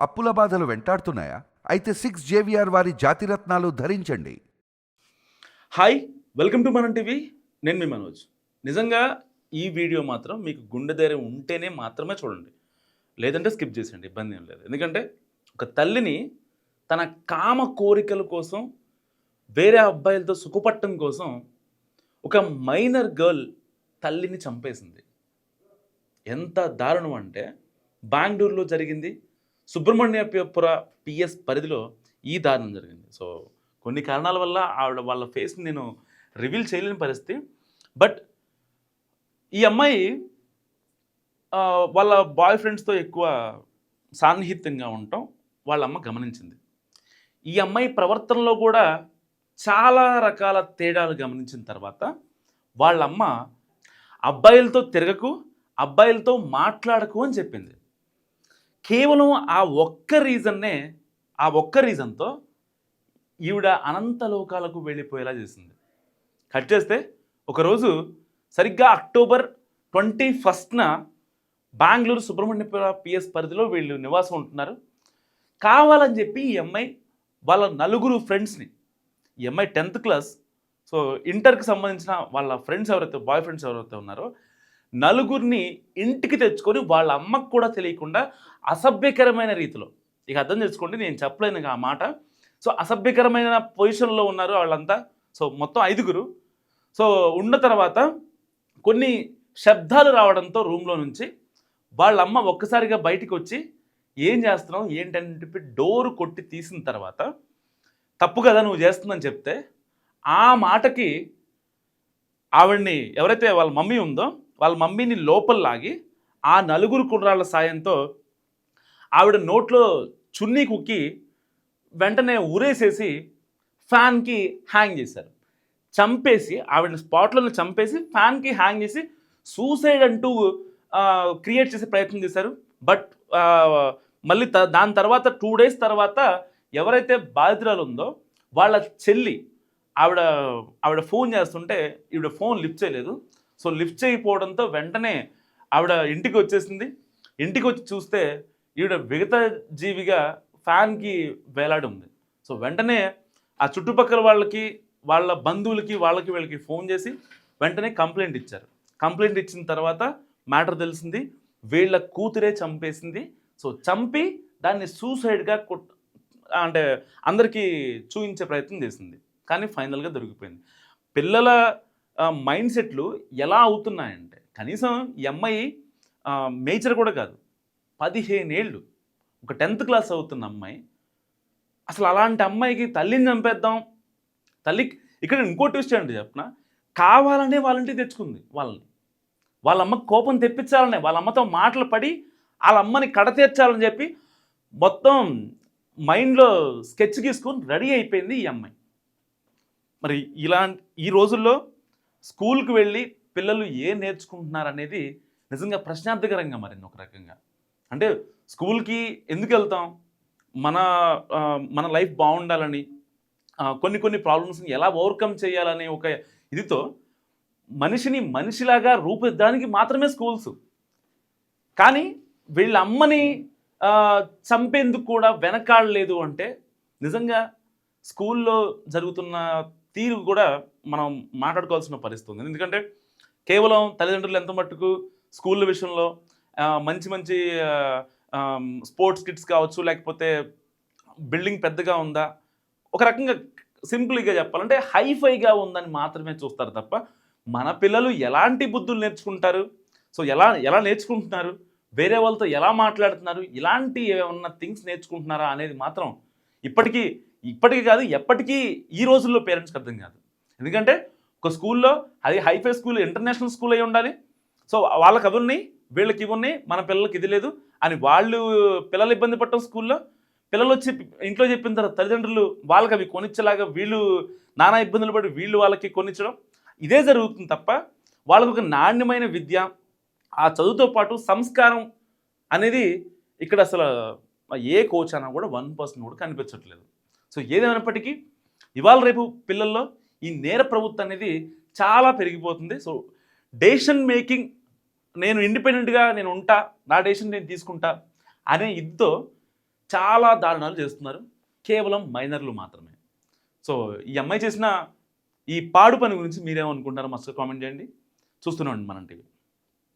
అప్పుల బాధలు వెంటాడుతున్నాయా? అయితే సిక్స్ జేవిఆర్ వారి జాతిరత్నాలు ధరించండి. హాయ్ వెల్కమ్ టు మనం టీవీ. నేను మీ మనోజ్. నిజంగా ఈ వీడియో మాత్రం మీకు గుండె ధైర్యం ఉంటేనే మాత్రమే చూడండి. లేదంటే స్కిప్ చేసేయండి ఇబ్బంది ఏం లేదు. ఎందుకంటే ఒక తల్లిని తన కామ కోరికల కోసం వేరే అబ్బాయిలతో సుఖపట్టం కోసం ఒక మైనర్ గర్ల్ తల్లిని చంపేసింది. ఎంత దారుణం అంటే బెంగళూరులో జరిగింది. సుబ్రహ్మణ్యపుర పిఎస్ పరిధిలో ఈ దారుణం జరిగింది. సో కొన్ని కారణాల వల్ల ఆవిడ వాళ్ళ ఫేస్ని నేను రివీల్ చేయలేని పరిస్థితి. బట్ ఈ అమ్మాయి వాళ్ళ బాయ్ ఫ్రెండ్స్తో ఎక్కువ సాన్నిహిత్యంగా ఉండటం వాళ్ళ అమ్మ గమనించింది. ఈ అమ్మాయి ప్రవర్తనలో కూడా చాలా రకాల తేడాలు గమనించిన తర్వాత వాళ్ళ అమ్మ అబ్బాయిలతో తిరగకు అబ్బాయిలతో మాట్లాడకు అని చెప్పింది. కేవలం ఆ ఒక్క రీజన్నే ఆ ఒక్క రీజన్తో ఈవిడ అనంత లోకాలకు వెళ్ళిపోయేలా చేసింది. కట్ చేస్తే ఒకరోజు సరిగ్గా అక్టోబర్ ట్వంటీ ఫస్ట్న బెంగళూరు సుబ్రహ్మణ్యపుర పిఎస్ పరిధిలో వీళ్ళు నివాసం ఉంటున్నారు. కావాలని చెప్పి ఈ అమ్మాయి వాళ్ళ నలుగురు ఫ్రెండ్స్ని ఈ అమ్మాయి టెన్త్ క్లాస్ సో ఇంటర్కి సంబంధించిన వాళ్ళ ఫ్రెండ్స్ ఎవరైతే బాయ్ ఫ్రెండ్స్ ఎవరైతే ఉన్నారో నలుగురిని ఇంటికి తెచ్చుకొని వాళ్ళ అమ్మకు కూడా తెలియకుండా అసభ్యకరమైన రీతిలో. ఇక అర్థం చేసుకోండి నేను చెప్పలేను ఆ మాట. సో అసభ్యకరమైన పొజిషన్లో ఉన్నారు వాళ్ళంతా. సో మొత్తం ఐదుగురు. సో ఉన్న తర్వాత కొన్ని శబ్దాలు రావడంతో రూమ్లో నుంచి వాళ్ళ అమ్మ ఒక్కసారిగా బయటికి వచ్చి ఏం చేస్తున్నావు? ఏంటని చెప్పి డోరు కొట్టి తీసిన తర్వాత తప్పు కదా నువ్వు చేస్తుందని చెప్తే ఆ మాటకి ఆవిడ్ని ఎవరైతే వాళ్ళ మమ్మీ ఉందో వాళ్ళ మమ్మీని లోపల లాగి ఆ నలుగురు కుర్రాళ్ళ సాయంతో ఆవిడ నోట్లో చున్నీ కుక్కి వెంటనే ఊరేసేసి ఫ్యాన్కి హ్యాంగ్ చేశారు. చంపేసి ఆవిడ స్పాట్లను చంపేసి ఫ్యాన్కి హ్యాంగ్ చేసి సూసైడ్ అంటూ క్రియేట్ చేసే ప్రయత్నం చేశారు. బట్ మళ్ళీ దాని తర్వాత టూ డేస్ తర్వాత ఎవరైతే బాధితురాలు ఉందో వాళ్ళ చెల్లి ఆవిడ ఆవిడ ఫోన్ చేస్తుంటే ఈవిడ ఫోన్ లిఫ్ట్ చేయలేదు. సో లిఫ్ట్ చేయకపోవడంతో వెంటనే ఆవిడ ఇంటికి వచ్చేసింది. ఇంటికి వచ్చి చూస్తే ఈవిడ విగత జీవిగా ఫ్యాన్కి వేలాడి ఉంది సో వెంటనే ఆ చుట్టుపక్కల వాళ్ళకి వాళ్ళ బంధువులకి వాళ్ళకి వీళ్ళకి ఫోన్ చేసి వెంటనే కంప్లైంట్ ఇచ్చారు. కంప్లైంట్ ఇచ్చిన తర్వాత మ్యాటర్ తెలిసింది. వీళ్ళ కూతురే చంపేసింది. సో చంపి దాన్ని సూసైడ్గా కొట్ అంటే అందరికీ చూపించే ప్రయత్నం చేసింది. కానీ ఫైనల్గా దొరికిపోయింది. పిల్లల మైండ్ సెట్లు ఎలా అవుతున్నాయంటే కనీసం ఈ అమ్మాయి మేజర్ కూడా కాదు పదిహేనేళ్ళు ఒక టెన్త్ క్లాస్ అవుతున్న అమ్మాయి. అసలు అలాంటి అమ్మాయికి తల్లిని చంపేద్దాం. తల్లి ఇక్కడ ఇంకో ట్విస్ట్ అండి చెప్పిన? కావాలనే వాళ్ళంటే తెచ్చుకుంది వాళ్ళని. వాళ్ళ అమ్మకి కోపం తెప్పించాలని వాళ్ళ అమ్మతో మాటలు పడి వాళ్ళ అమ్మని కడతీర్చాలని చెప్పి మొత్తం మైండ్లో స్కెచ్ గీసుకొని రెడీ అయిపోయింది ఈ అమ్మాయి. మరి ఇలా ఈ రోజుల్లో స్కూల్కి వెళ్ళి పిల్లలు ఏం నేర్చుకుంటున్నారు అనేది నిజంగా ప్రశ్నార్థకరంగా మారింది ఒక రకంగా. అంటే స్కూల్కి ఎందుకు వెళ్తాం? మన మన లైఫ్ బాగుండాలని కొన్ని కొన్ని ప్రాబ్లమ్స్ని ఎలా ఓవర్కమ్ చేయాలనే ఒక ఇదితో మనిషిని మనిషిలాగా రూపిద్దానికి మాత్రమే స్కూల్స్. కానీ వీళ్ళ అమ్మని చంపేందుకు కూడా వెనకాడలేదు అంటే నిజంగా స్కూల్లో జరుగుతున్న తీరు కూడా మనం మాట్లాడుకోవాల్సిన పరిస్థితి ఉంది. ఎందుకంటే కేవలం తల్లిదండ్రులు ఎంత మట్టుకు స్కూళ్ళ విషయంలో మంచి మంచి స్పోర్ట్స్ కిట్స్ కావచ్చు లేకపోతే బిల్డింగ్ పెద్దగా ఉందా ఒక రకంగా సింపుల్గా చెప్పాలంటే హైఫైగా ఉందని మాత్రమే చూస్తారు తప్ప మన పిల్లలు ఎలాంటి బుద్ధులు నేర్చుకుంటారు? సో ఎలా ఎలా నేర్చుకుంటున్నారు? వేరే వాళ్ళతో ఎలా మాట్లాడుతున్నారు? ఇలాంటి ఏమన్నా థింగ్స్ నేర్చుకుంటున్నారా అనేది మాత్రం ఇప్పటికీ ఇప్పటికీ కాదు ఎప్పటికీ ఈ రోజుల్లో పేరెంట్స్కి అర్థం కాదు. ఎందుకంటే ఒక స్కూల్లో అది హైఫై స్కూల్ ఇంటర్నేషనల్ స్కూల్ అయి ఉండాలి. సో వాళ్ళకి అవి ఉన్నాయి వీళ్ళకి ఇవి ఉన్నాయి మన పిల్లలకి ఇది లేదు అని వాళ్ళు పిల్లలు ఇబ్బంది పడటం స్కూల్లో పిల్లలు వచ్చి ఇంట్లో చెప్పిన తర్వాత తల్లిదండ్రులు వాళ్ళకి అవి కొనిచ్చేలాగా వీళ్ళు నానా ఇబ్బందులు పడి వీళ్ళు వాళ్ళకి కొనిచ్చడం ఇదే జరుగుతుంది తప్ప వాళ్ళకు ఒక నాణ్యమైన విద్య ఆ చదువుతో పాటు సంస్కారం అనేది ఇక్కడ అసలు ఏ కోచ్ అన్నా కూడా వన్ పర్సన్ కూడా కనిపించట్లేదు. సో ఏదేమైనప్పటికీ ఇవాళ రేపు పిల్లల్లో ఈ నేర ప్రవృత్తి అనేది చాలా పెరిగిపోతుంది. సో డెసిషన్ మేకింగ్ నేను ఇండిపెండెంట్గా నేను ఉంటా నా డెసిషన్ నేను తీసుకుంటా అనే ఇదితో చాలా దారుణాలు చేస్తున్నారు. కేవలం మైనర్లు మాత్రమే. సో ఈ అమ్మాయి చేసిన ఈ పాడు పని గురించి మీరేమనుకుంటారో మస్తు కామెంట్ చేయండి. చూస్తూనే ఉండండి మనం టీవీ.